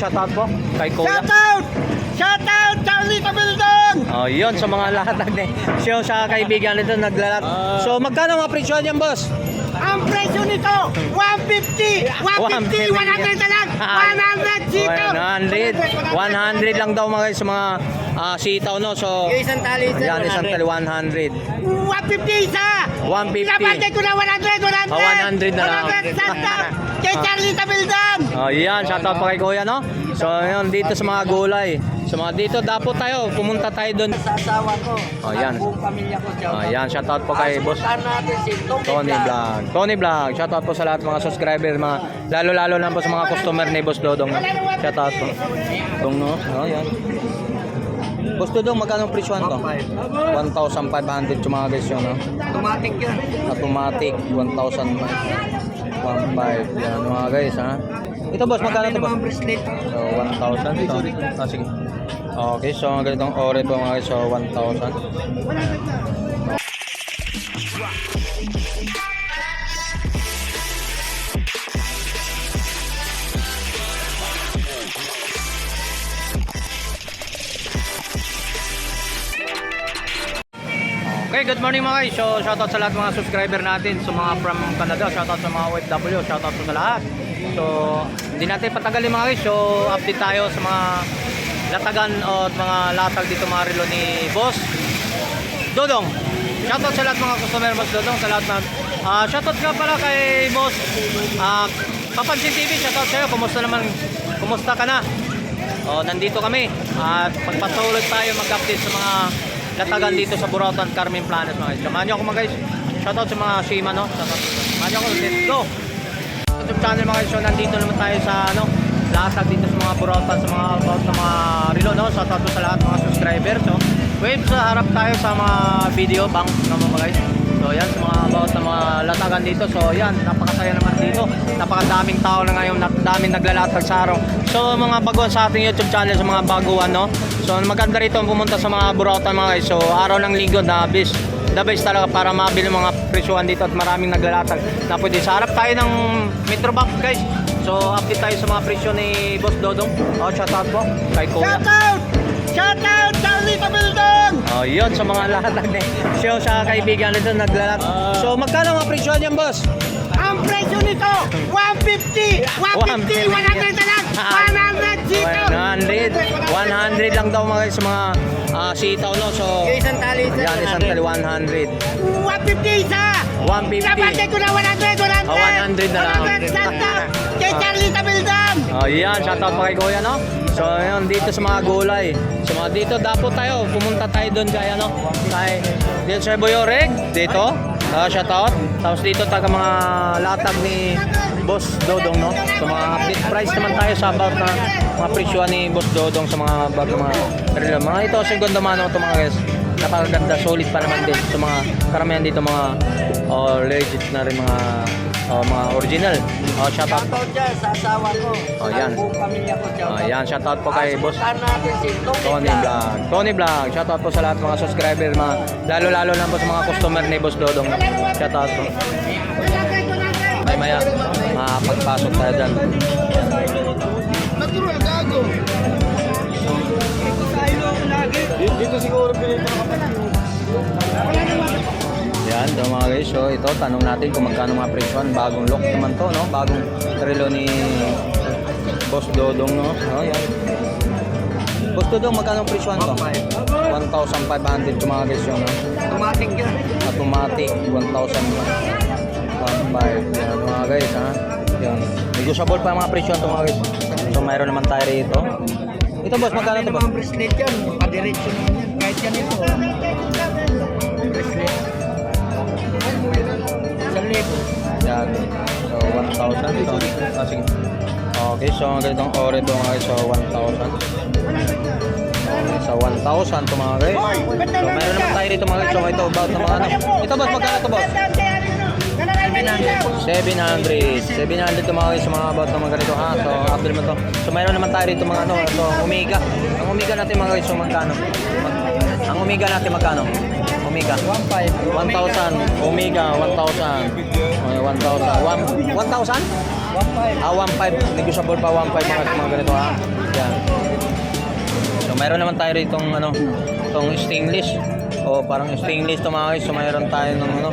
Shoutout po kay Kuya. Shoutout! Shoutout! Charlie Tabildon! Oh, yun sa mga lahat ng show sa kaibigan nito naglalat. so magkano mga presyo niyan, boss? Ang presyo nito, 150! 150! 100 na lang! 100 dito! 100. 100 lang daw mga guys sa mga ah, sitaw no. So Yung isang tali yan isang tali 100. 150 isa! 150. Pinabantay ko na 100! 100! Ah, 100 na lang. 100 shoutout! Kay Charlie Tabildon! Oh, yan, shoutout pa kay Kuya no. So yun dito sa mga gulay. Sa mga dito dapat tayo, pumunta tayo doon. Sa asawa ko, Oh, yan. buong pamilya ko. Oh, yan, shoutout po kay boss Asuportahan natin si Tony, Tony. Vlog. Tony Vlog, shoutout po sa lahat mga subscriber, mga lalo-lalo na po sa mga customer ni Boss Dodong. no? Shoutout po. Dong no. Oh, yan. Boss Dodong, magkano ang presyohan to? 1,500 yung mga guys yun, no? Automatic yun. Automatic, 1,000. 1,500. Yan mga guys, ha? Ito boss, magkano Ano to boss? bracelet? So, 1,000 ito. Ah, sige. Okay, so ganitong ore po mga guys, so 1,000. Okay, good morning mga guys. So, shoutout sa lahat mga subscriber natin. So, mga from Canada, shoutout sa mga OFW, shoutout sa lahat. So, hindi natin patagalin mga guys. So, update tayo sa mga latagan o mga latag dito mga relo ni Boss Dodong. Shoutout sa lahat mga customer Boss Dodong, sa lahat na Ah, shoutout nga pala kay Boss ah Papansin TV, shoutout sa'yo. Kumusta naman? Kumusta ka na? Oh, nandito kami at pagpatuloy tayo mag-update sa mga latagan dito sa Burautan, Carmen Planet mga guys. Samahan niyo ako mga guys. Shoutout sa mga Shima no. Shoutout. Samahan niyo ako. Let's go. YouTube channel mga guys. So nandito naman tayo sa ano latag dito sa mga Burautan sa mga about sa mga relo no. Shoutout sa lahat mga subscribers. So wave sa harap tayo sa mga video bank naman mga guys. So yan mga about sa mga latagan dito. So yan, napakasaya naman dito. Napakadaming tao na ngayon, napakadaming naglalatag sa araw. So mga baguhan sa ating YouTube channel sa mga baguhan no. So maganda rito pumunta sa mga burautan mga guys. So araw ng linggo na best the best talaga para mabili mga presyuhan dito at maraming naglalatag na pwede sa harap tayo ng Metrobank guys. So update tayo sa mga presyo ni Boss Dodong. Oh, shout out po kay Kuya. Shoutout! Shoutout! Charlie Tabildon! Oh, yun sa mga lahat ng show sa kaibigan nito naglalat. So magkano mga presyo niyan, boss? Ang presyo nito, 150! 150! 100 na lang! 100 dito! 100. 100 lang daw mga guys sa mga ah, sitaw no. So Yung isang tali sir, yan isang tali 100. 150 isa! 150. Pinabantay ko na 100! 100! Oh, 100 na lang. 100 shoutout! Kay Charlie Tabildon! Oh, yan, shoutout pa kay Kuya, no? So, yun, dito sa mga gulay. Sa mga dito, dapat tayo, pumunta tayo doon kay, ano, kay, dito sa Boyoreg, dito, uh, shoutout. Tapos dito, taga mga latag ni Boss Dodong, no? So, mga update price naman tayo sa about na mga presyo ni Boss Dodong sa mga bago mga. Mga ito, segundo mano ito mga guys. Napakaganda, solid pa naman din. Sa mga karamihan dito, mga oh, legit na rin mga oh, mga original. Oh, shoutout. Shoutout dyan sa asawa ko. Oh, Ang yan. buong pamilya ko, shoutout. Oh, yan, shoutout po kay Boss natin si Tony, Tony Vlog. Tony Vlog, shoutout po sa lahat mga subscriber, mga lalo-lalo lang po sa mga customer ni Boss Dodong. Shoutout po. May maya, makapagpasok tayo dyan. Natural, gago. Dito siguro pinito Yan, daw mga guys. So ito, tanong natin kung magkano mga presyon. Bagong lock naman to, no? Bagong relo ni Boss Dodong, no? Oh, yan. Boss Dodong, magkano presyon to? 1,500 yung mga guys yun, no? Automatic yun. automatic 1,000 1,500 yan mga guys ha yan negotiable pa mga presyo ito mga guys so mayroon naman tayo rito ito boss magkano Ano ito boss? naman bracelet yan? Padiretso naman yan. Kahit yan ito. Bracelet. Isang libo. yan so 1,000 ito ah, sige. Okay so ang ganitong ore ito mga guys. So 1,000 sa 1,000 ito mga guys. So mayroon naman tayo rito mga guys. So ito about na mga ano. Ito boss magkano ito boss 700 700 to mga guys sa mga about na mga ganito ha? So update naman to. So mayroon naman tayo rito mga ano so Omega ang Omega natin mga guys so magkano? Mag- ang Omega natin magkano? Omega 1,000 Omega 1,000 Okay, 1,000 One- 1,000 Ah, 1.5. Negotiable pa 1.5 mga, mga ganito ha. Yan. So, mayroon naman tayo rito ano, itong stainless. O parang stainless to mga guys. So, mayroon tayo ng ano,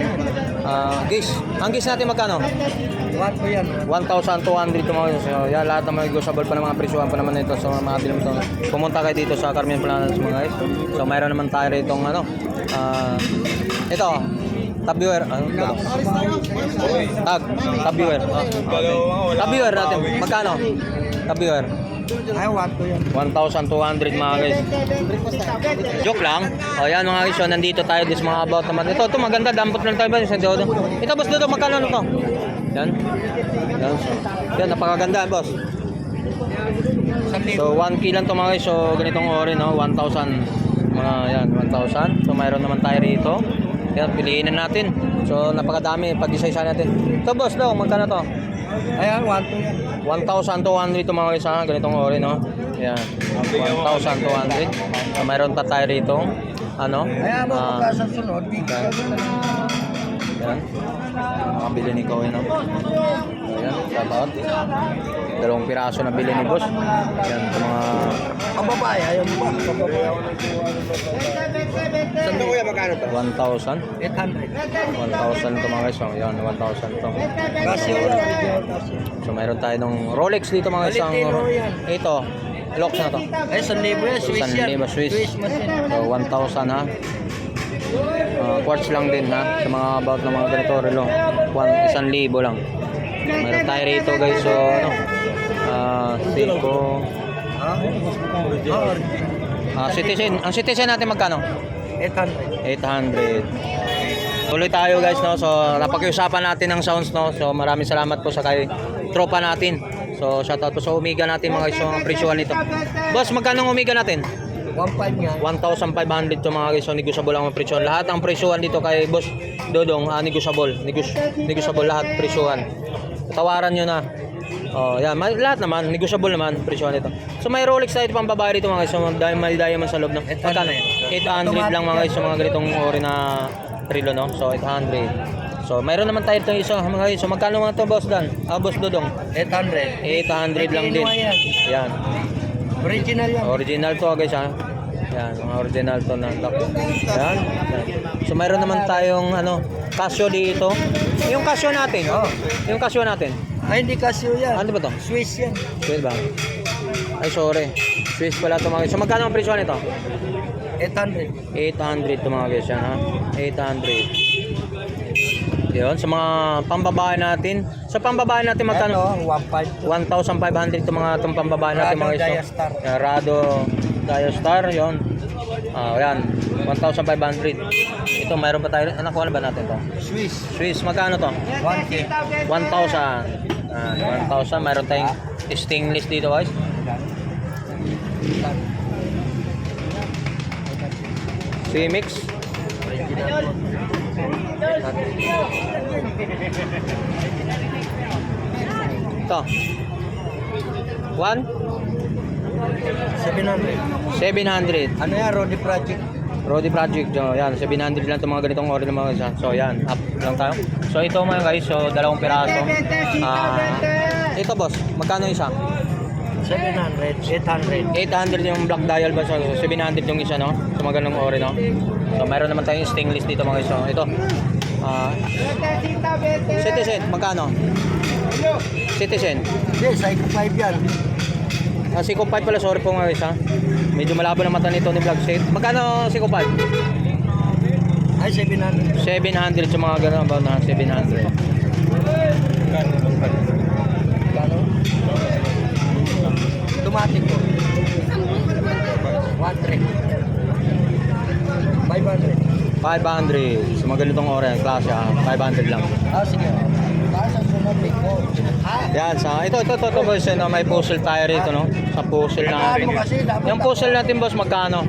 ah, gis. Ang gis natin magkano? What po yan? 1,200 to mga guys. So, yan, lahat ng negotiable pa ng mga presyuhan pa naman nito sa mga dilim to. Pumunta kayo dito sa Carmen Planas mga guys. So, mayroon naman tayo rito ng ano, ah, ito, Top viewer, ano ba? Tag, top viewer. Oh, okay. Top viewer natin, magkano? Top viewer. Ay, what po yan? 1,200 mga guys. Joke lang. O yan mga guys, so nandito tayo this mga about naman. Ito, ito maganda, dampot lang tayo ba? Ito boss Dodo, magkano na to? Yan. Yan. So, yan, napakaganda boss. So 1K lang to mga guys, so ganitong ori no, 1,000. Mga yan, 1,000. So mayroon naman tayo rito. Yan, piliin na natin. So napakadami, pag isa-isa natin. Ito boss daw, magkano to? Ayan, what po yan? 1,200 ito mga ha, ganitong ori no. Yan. 1,200. So, mayroon pa tayo rito. Ano? Ayan mo, Ah, pagka sa sunod, big yan. Yan. Makabili ni Koy no. Ayan, shout out. Dalawang piraso na bili ni boss. Yan, sa mga Ang babae, ayaw mo ba? Saan ko yan, magkano to? 1,000. 800. 1,000 to mga guys. Oh, yan, 1,000 to. Casio yan. So mayroon tayo ng Rolex dito mga yan. Ito, Lux na to. Ay, San Libo yan, Swiss San yan. Libo, Swiss. Swiss. So 1,000 ha. Uh, quartz lang din ha. Sa mga about ng mga ganito relo. One, isang libo lang. Meron tayo rito guys. So ano. Uh, Seiko. Ha? Ah, original. Ah, citizen. Ang citizen natin magkano? 800. 800. Tuloy tayo guys no. So napakiusapan natin ng sounds no. So maraming salamat po sa kay tropa natin. So shoutout po sa Omega natin mga guys. So ang presyohan nito. Boss, magkano ang Omega natin? 1.5 nga. 1,500 to mga guys. So negotiable ang presyohan. Lahat ang presyohan dito kay Boss Dodong, ah, negotiable. Negos negotiable lahat presyohan. Tawaran nyo na. Oh, yan. Lahat naman, negotiable naman presyohan nito. So may Rolex tayo pang babae dito mga guys. So dahil may diamond sa loob ng 800. 800 lang mga guys sa mga ganitong ori na relo no. So 800. So mayroon naman tayo itong isa mga guys. So magkano mga to boss Dan? Ah, boss Dodong. 800. 800 lang din. Yan. Original yan. Original to guys ha. Yan, mga original to na lock. Yan. yan. So mayroon naman tayong ano, Casio dito. Yung Casio natin. Oh. Yung Casio natin. Ay, hindi Casio yan. Ano ba to? Swiss yan. Swiss ba? Ay sorry. Swiss pala to mga guys. So magkano ang presyo nito? 800. 800 to mga guys yan ha. 800. Yun, sa mga pambabae natin. Sa pambabae natin magkano? Ito, 1.5. 1,500 to mga itong pambabae natin Rado mga guys. Diastar. Yan, Rado Diastar, yon. Ah, yan. 1,500. Ito, mayroon pa tayo. Nakuha na ba natin to? Swiss. Swiss, magkano to? 1K. 1,000. Ah, 1,000. Mayroon tayong stainless dito guys. C-Mix. Ito. 1? 700. 700. Ano yan, Rodi Project? Rodi Project, so, yan, 700 lang itong mga ganitong ori ng mga ha. So, yan, up lang tayo. So, ito mga guys, so, dalawang piraso. Ah, ito boss, magkano isa? 700. 800. 800 yung black dial ba? So, 700 yung isa, no? So, mga ganong ori, no? So, meron naman tayong stainless dito mga guys. So, ito. Ah, citizen, magkano? Citizen. Hindi, Psycho 5 yan. Ah, Seiko 5 pala, sorry po mga guys, ha? Medyo malabo na mata nito ni Vlog Set. Magkano Seiko 5? Ay, 700. 700 sa mga ganun ba na 700. Gano? Automatic ko. 1.3. 500. 500. Sa mga ganitong oras, klase ha. 500 lang. Ah, sige. Para sa sunod, big ko. Ah, Yan, sa ito, ito, ito, ito boss, no, may puzzle tayo rito, no? Sa puzzle natin. Dapat Yung puzzle natin, boss, magkano?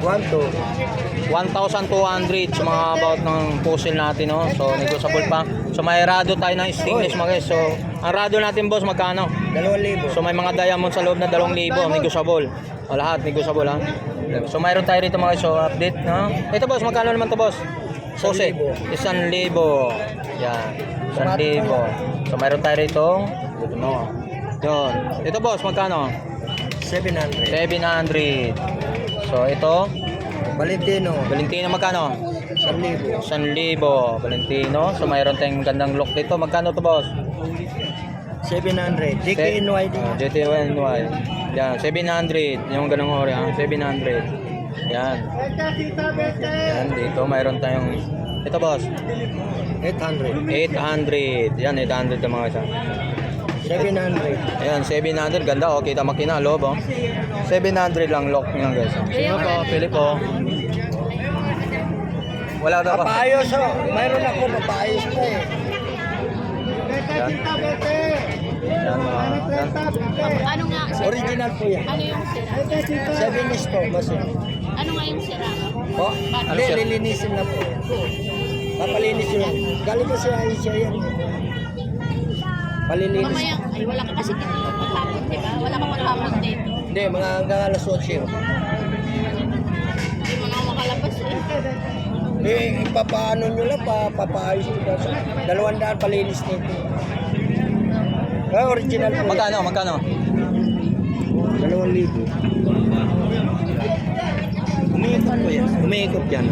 1, 2. 1,200 sa mga about ng puzzle natin, no? So, negotiable pa. So, may rado tayo ng stainless, mga guys. So, ang rado natin, boss, magkano? 2,000. So, may mga diamond sa loob na 2,000, negotiable. O, lahat, negotiable, ha? So, mayroon tayo rito, mga guys. So, update, no? Ito, boss, magkano naman to, boss? Isang libo. Yan. Isang libo. So mayroon tayo rito. Ito no. Yun. Ito boss, magkano? 700. 700. So ito, Valentino, Valentino magkano? 1,000. 1,000 Valentino. So mayroon tayong gandang look dito. Magkano to boss? 700. DKNY din. Oh, JTNY. Yan, 700. Yung ganung ori, ah, 700. Yan. Yan, dito mayroon tayong ito boss, 800. 800. Yan, 800 ang mga isa. 700. Ayan, 700. Ganda, oh. Kita makina, loob, oh. 700 lang lock niya, guys. Sino po? Philip, oh. Wala daw ba? Papaayos oh. Mayroon ako papaayos pa eh. Yan. Yan, mga. Yan. Ano nga? Original po yan. Ano yung sira? 7 is to, kasi. Ano nga yung sira? Po? Ano Hindi, siya? lilinisin na po yan. Papalinis yun. Galing kasi Aisha yan. Palilinis. Mamaya, ay wala ka kasi dito maghapon, di ba? Wala ka maghapon dito. Hindi, mga hanggang alas 8. Hindi mo na makalabas eh. Eh, ipapaano nyo lang, pa, papaayos nyo lang. Dalawang daan palinis nito. Ah, original po. Magkano, magkano? Dalawang libo. Umiikot po yan. Umiikot yan.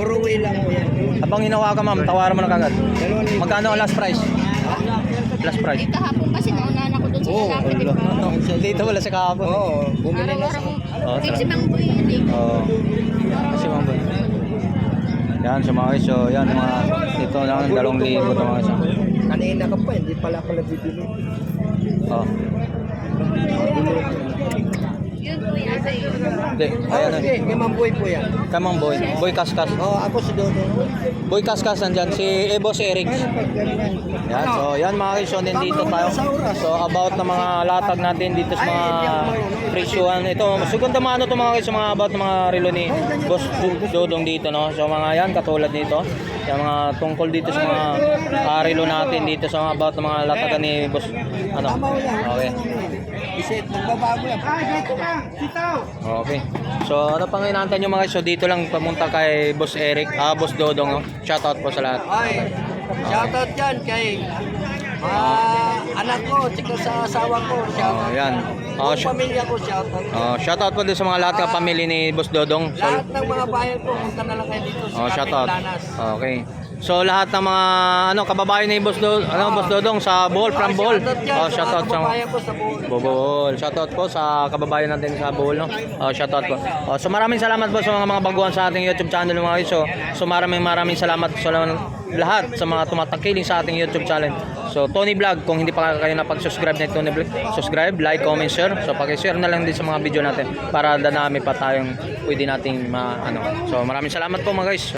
Way lang po yan. Habang hinawa ka, ma'am, tawaran mo na kagad. Magkano ang last price? Last price. Eh kahapon kasi naunahan ako dun sa Oo, lalaki, di ba? Dito wala sa kahapon. Oo, bumili na siya. Oo, Big sarap. si Mang Boy yun eh. Oo. Kasi mga boy. Yan, sa mga guys. So, yan, mga, dito lang, dalawang libo ito mga isa. Kanina ka pa, hindi pala pala bibili. Oh. Yun po yan sa iyo. Hindi, ayan na. kay Mamboy po yan. Kamang boy. Boy Kaskas. Oo, ako si Dodo. Boy Kaskas nandyan. Si Ebo si Eric. Yan, so yan mga guys. So, nandito tayo. So, about na mga latag natin dito sa mga presyuhan. Ito, segunda mano to mga. Sa mga about ng mga relo ni Boss Dodong dito, no? So, mga yan, katulad nito. Yung mga tungkol dito sa mga uh, relo natin dito sa mga about ng mga latagan ni Boss, ano? Okay. Isit, magbabago yan. Ah, dito ka, sitaw. Okay. So, ano pang inaantay nyo mga? So, dito lang pamunta kay Boss Eric, ah, Boss Dodong, no? Shoutout po sa lahat. Ay, shoutout yan kay ah, anak ko, tsaka sa asawa ko. Shoutout. Oh, yan. Oh, Buong sh- pamilya ko, shoutout. Oh, shoutout po din sa mga lahat ng pamilya ni Boss Dodong. So, Lahat ng mga bayan ko, punta na lang kayo dito sa oh, shoutout. Okay. So lahat ng mga ano kababayan ni Boss Dodong, ano Boss Dodong sa Bohol, from Bohol. Oh, sa shoutout mga sa. Bohol. Shoutout po sa kababayan natin sa Bohol, no? Oh, shoutout po. Oh, so maraming salamat po sa mga mga baguhan sa ating YouTube channel mga guys. So, so maraming maraming salamat sa lahat sa mga tumatakiling sa ating YouTube channel. So Tony Vlog, kung hindi pa kayo napag-subscribe na Tony Vlog, subscribe, like, comment, share. So paki-share na lang din sa mga video natin para dadami pa tayong pwede nating ma ano. So maraming salamat po mga guys.